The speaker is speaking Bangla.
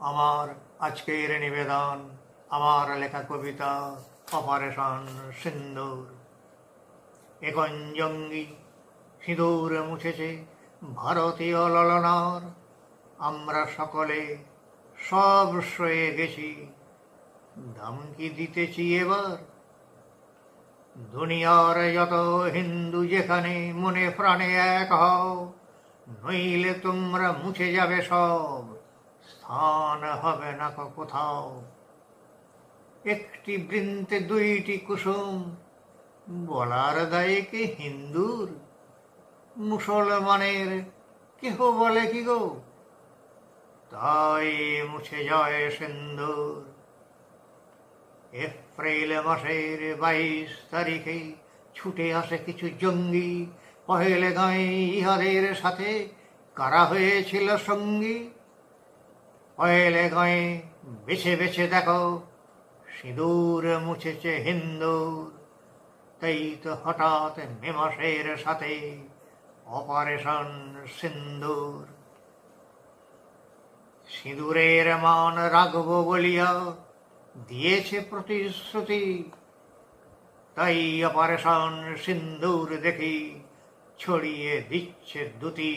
আমার আজকের নিবেদন, আমার লেখা কবিতা, অপারেশন সিন্দুর। এখন জঙ্গি সিঁদুর মুছেছে ভারতীয় ললনার। আমরা সকলে সব সয়ে গেছি, ধমকি দিতেছি এবার। দুনিয়ার যত হিন্দু যেখানে মনে প্রাণে এক হও, নইলে তোমরা মুছে যাবে সব। স্থান হবে না কোথাও। একটি বৃন্তে দুইটি কুসুম, বলার দায়ে কি হিন্দুর? মুসলমানের কেহ বলে কি গো? তাই মুছে যায় সিন্দুর। এপ্রিল মাসের বাইশ তারিখে ছুটে আসে কিছু জঙ্গি। পহেলে গাঁয়ে ইহাদের সাথে কারা হয়েছিল সঙ্গী? পহেলে গাঁয়ে বেছে বেছে দেখো, সিঁদুর মুছেছে হিন্দুর। তাই তো হঠাৎ মে মাসের সাথে অপারেশন সিন্দুর। সিঁদুরের মান রাখব বলিয়া দিয়েছে প্রতিশ্রুতি। তাই অপারেশন সিন্দুর দেখি ছড়িয়ে দিচ্ছে দুটি।